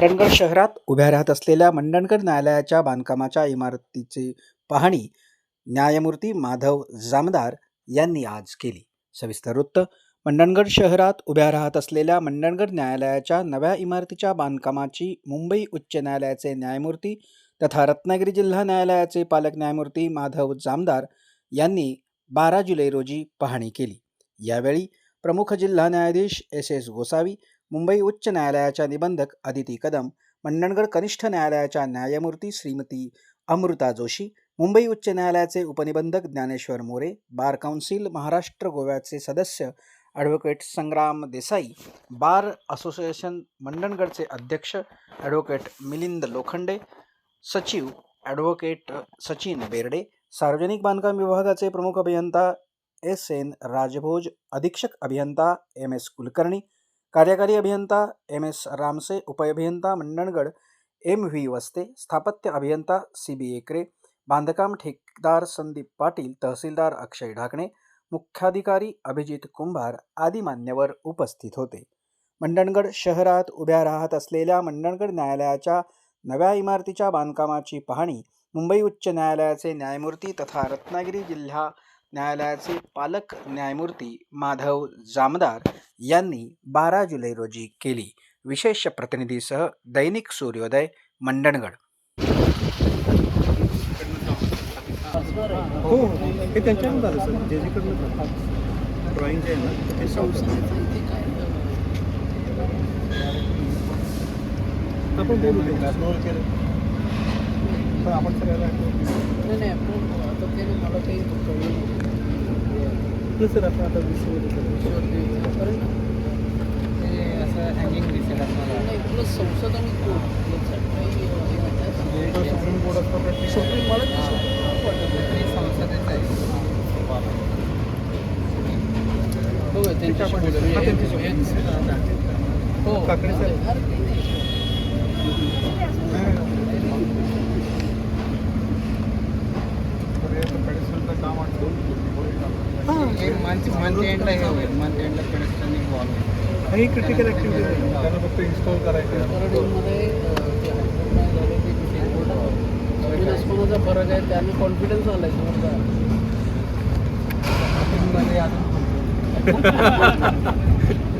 मंडणगड शहरात उभ्या राहत असलेल्या मंडणगड न्यायालयाच्या बांधकामाच्या इमारतीची पाहणी न्यायमूर्ती माधव जामदार यांनी आज केली. सविस्तर वृत्त मंडणगड शहरात उभ्या राहत असलेल्या मंडणगड न्यायालयाच्या नव्या इमारतीच्या बांधकामाची मुंबई उच्च न्यायालयाचे न्यायमूर्ती तथा रत्नागिरी जिल्हा न्यायालयाचे पालक न्यायमूर्ती माधव जामदार यांनी बारा जुलै रोजी पाहणी केली. यावेळी प्रमुख जिल्हा न्यायाधीश एस एस गोसावी मुंबई उच्च न्यायालयाच्या निबंधक अदिती कदम मंडणगड कनिष्ठ न्यायालयाच्या न्यायमूर्ती श्रीमती अमृता जोशी मुंबई उच्च न्यायालयाचे उपनिबंधक ज्ञानेश्वर मोरे बार काउन्सिल महाराष्ट्र गोव्याचे सदस्य advocate Sangram Desai bar association मंडणगडचे अध्यक्ष ॲडव्होकेट मिलिंद लोखंडे सचिव ॲडव्होकेट सचिन बेर्डे सार्वजनिक बांधकाम विभागाचे प्रमुख अभियंता एस एन राजभोज अधीक्षक अभियंता एम एस कुलकर्णी कार्यकारी अभियंता एम एस रामसे उपअभियंता मंडणगड एम व्ही वस्ते स्थापत्य अभियंता सी बी एकरे बांधकाम ठेकेदार संदीप पाटील तहसीलदार अक्षय ढाकणे मुख्याधिकारी अभिजित कुंभार आदी मान्यवर उपस्थित होते. मंडणगड शहरात उभ्या राहत असलेल्या मंडणगड न्यायालयाच्या नव्या इमारतीच्या बांधकामाची पाहणी मुंबई उच्च न्यायालयाचे न्यायमूर्ती तथा रत्नागिरी जिल्हा न्यायालयाचे पालक न्यायमूर्ती माधव जामदार यांनी बारा जुलै रोजी केली. विशेष प्रतिनिधीसह दैनिक सूर्योदय मंडणगड. हो हो त्यांच्याकडून झालं सर. जे जेकडनं ड्रॉइंग जे आहे ना ते आपण बोलू आपण सगळ्याला नाही नाही आपण आता ते मला काही नाही सर आपण आता असं हँगिंग दिसेल आपल्याला संसद आणि सुप्रीम कोर्ट असतं सुप्रीम मला संसदेच आहे. हो त्यांच्याशी हा, त्यांच्याशी बोलूया. हो काकडे साहेब. अरे, नाही, नाही. एक मंथ मंथ एंडला हे होईल मंथ एंडला कनेक्शन वॉल आणि क्रिटिकल ॲक्टिव्हिटी त्यांना फक्त इन्स्टॉल करायचं कराडमध्ये, अं, ते हायकोर्ट नाही झालं, ते सुप्रीम कोर्ट आहे. जमीन आसमानाचा फरक आहे त्यांनी कॉन्फिडन्स आलाय समजता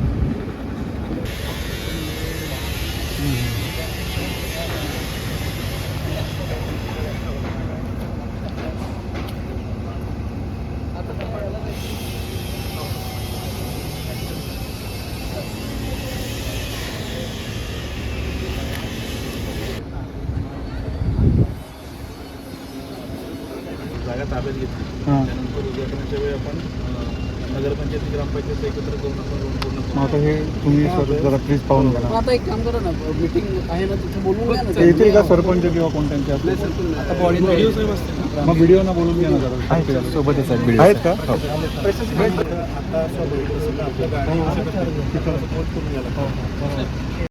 ताब्यात घेतली. हां. त्यानंतर उद्घाटनाच्या वेळी आपण अं, नगरपंचायत ग्रामपंचायत एकत्र करून आपण रोड पूर्ण मग आता हे तुम्ही सर जरा प्लीज पाहून मग घ्या आता एक काम करा ना मीटिंग आहे ना तिथे बोलून घ्या ना. ते येतील का सरपंच किंवा कोणत्यांचे असले आता बॉडी व्हिडिओ साहेब असतील ना. मग व्हिडिओना बोलून घ्या ना जरा. सोबतच आहेत का? हो. आता आपल्या करून घ्यायला.